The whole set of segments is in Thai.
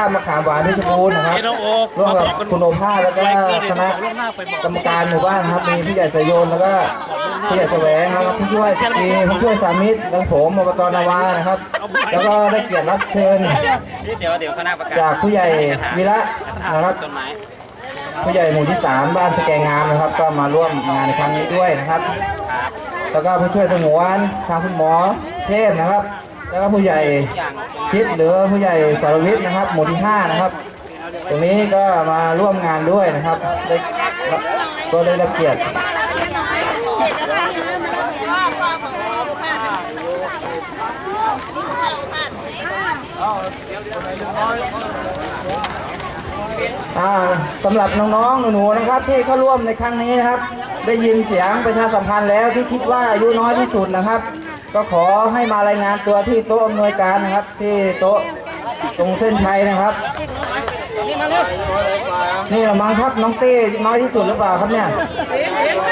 าพมะขามหวานเพชรบูรณ์นะครับเฮ้ยน้องโอ๊คร่วมกับมาบอกกันคุณโอภาสแล้วก็ไว้เกินคณะเดี๋ยวบอกล่วงหน้าไปบอก กรรมการหมู่บ้านนะครับมีผู้ใหญ่สายโยนแล้วก็ผู้ใหญ่แสวงแล้วก็ผู้ช่วยมีผู้ช่วยสามิตรและผมอบตนาวานะครับ แล้วก็ได้เกียรติรับเชิญ เดี๋ยวเดี๋ยวคณะประกาศจากผู้ใหญ่วีระนะครับ ต้นไม้ผู้ใหญ่หมู่ที่สามบ้านสแกงงามนะครับ ก็มาร่วมงานในครั้งนี้ด้วยนะครับครับแล้วก็ผู้ช่วยสงวนทางคุณหมอเทพนะครับ แล้วก็ผู้ใหญ่ชิดหรือผู้ใหญ่สารวิทย์นะครับ หมู่ที่ห้านะครับ ตรงนี้ก็มาร่วมงานด้วยนะครับได้ก็ได้รับเกียรติสำหรับน้องๆหนูๆนะครับ ที่เข้าร่วมในครั้งนี้นะครับ ได้ยินเสียงประชาสัมพันธ์แล้วที่คิดว่าอายุน้อยที่สุดนะครับ ก็ขอให้มารายงานตัวที่โต๊ะอำนวยการนะครับ ที่โต๊ะตรงเส้นชัยนะครับ นี่ละมั้งครับน้องเต้น้อยที่สุดหรือเปล่าครับเนี่ย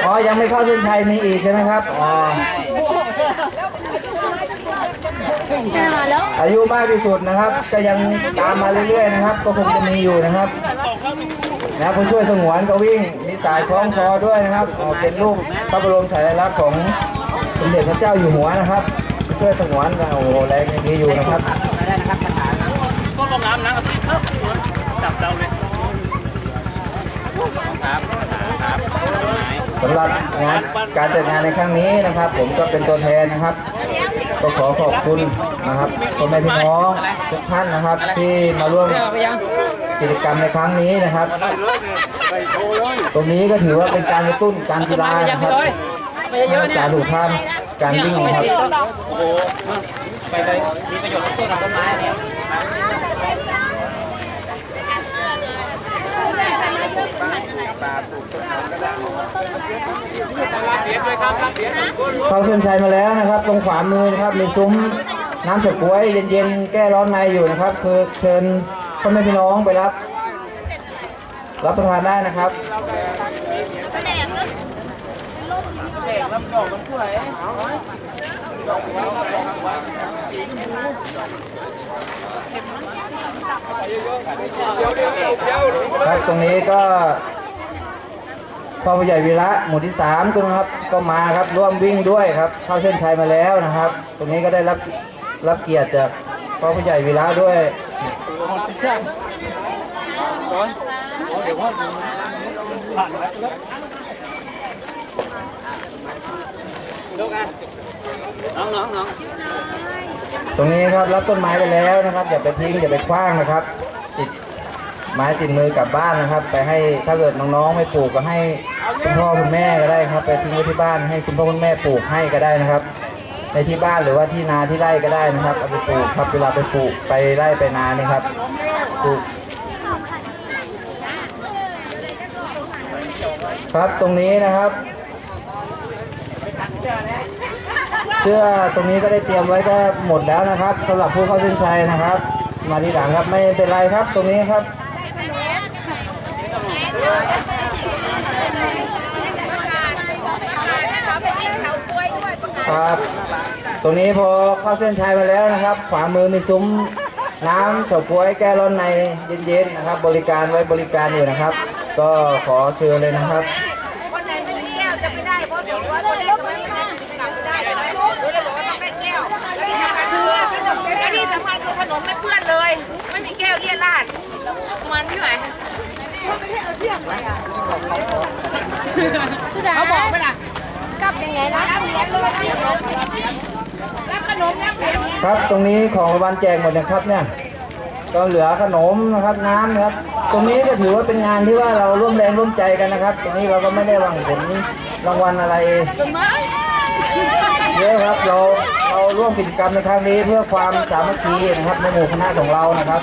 อ๋อยังไม่เข้าเส้นชัยมีอีกใช่ไหมครับอ๋ออายุมากที่สุดนะครับ ก็ยังตามมาเรื่อยๆนะครับ ก็คงจะมีอยู่นะครับนะผู้ช่วยสงวนก็วิ่งมีสายคล้องคอด้วยนะครับเป็นรูปพระบรมฉายาลักษณ์ของ สมเด็จพระเจ้าอยู่หัวนะครับผู้ช่วยสงวนก็โอ้โหแรงยังดีอยู่นะครับได้นะครับคาถาต้นลมน้ำน้ำกับที่เพิ่มจับเราเลยครับคาถาครับต้นไม้สำหรับงานการจัดงานในครั้งนี้นะครับ ผมก็เป็นตัวแทนนะครับ ก็ขอขอบคุณนะครับพ่อแม่พี่น้องทุกท่านนะครับ ที่มาร่วมเชื่อไปยังกิจกรรมในครั้งนี้นะครับ ตรงนี้ก็ถือว่าเป็นการกระตุ้นการกีฬานะครับ ไปเยอะเนี่ยการดูภาพการวิ่งครับโอ้โหไปเลยมีประโยชน์กับต้นต้นไม้เนี่ยเข้าเส้นชัยมาแล้วนะครับ ตรงขวามือนะครับมีซุ้มน้ำเฉาก๊วยเย็นๆ แก้ร้อนในอยู่นะครับ คือเชิญพ่อแม่พี่น้องไปรับ รับประทานได้นะครับ ครับตรงนี้ก็พ่อผู้ใหญ่วีระหมู่ที่สามครับก็มาครับร่วมวิ่งด้วยครับเข้าเส้นชัยมาแล้วนะครับ ตรงนี้ก็ได้รับรับเกียรติจากพ่อผู้ใหญ่วีระด้วยลูกอะน้องน้องน้อง ตรงนี้ครับรับต้นไม้ไปแล้วนะครับ อย่าไปทิ้งอย่าไปคว้างนะครับ ติดไม้ติดมือกลับบ้านนะครับ ไปให้ถ้าเกิดน้องๆไม่ปลูกก็ให้คุณพ่อคุณแม่ก็ได้ครับ ไปทิ้งไว้ที่บ้านให้คุณพ่อคุณแม่ปลูกให้ก็ได้นะครับ ในที่บ้านหรือว่าที่นาที่ไร่ก็ได้นะครับเอาไปปลูกครับเวลาไปปลูกไปไร่ไปนานี่ครับปลูกครับตรงนี้นะครับ เสื้อตรงนี้ก็ได้เตรียมไว้ก็หมดแล้วนะครับสำหรับผู้เข้าเส้นชัยนะครับ มาทีหลังครับไม่เป็นไรครับ ตรงนี้ครับครับ ตรงนี้พอเข้าเส้นชัยมาแล้วนะครับ ขวามือมีซุ้มน้ำเฉาก๊วยแก้ร้อนในเย็นๆนะครับ บริการไว้บริการอยู่นะครับ ก็ขอเชิญเลยนะครับคนไหนไม่มีแก้วจะไม่ได้เพราะถือว่าคนรถคนนี้มากลับได้มหนูเลยบอกว่าต้องได้แก้ว แล้วที่สำคัญคือแล้วที่สำคัญคือขนมไม่เปื้อนเลย ไม่มีแก้วเลี่ยราดมันพี่ไหมเขาบอกไหมล่ะกลับยังไงนะรับเหรียญเลยรับขนมรับเหรียญครับตรงนี้ของรางวัลแจกหมดนะครับเนี่ยก็เหลือขนมนะครับน้ำนะครับ ตรงนี้ก็ถือว่าเป็นงานที่ว่าเราร่วมแรงร่วมใจกันนะครับ ตรงนี้เราก็ไม่ได้หวังผลรางวัลอะไรเยอะครับเราเราร่ วมกิจกรรมในครั้งนี้เพื่อความสามัคคีนะครับในหมู่คณะของเรานะครับ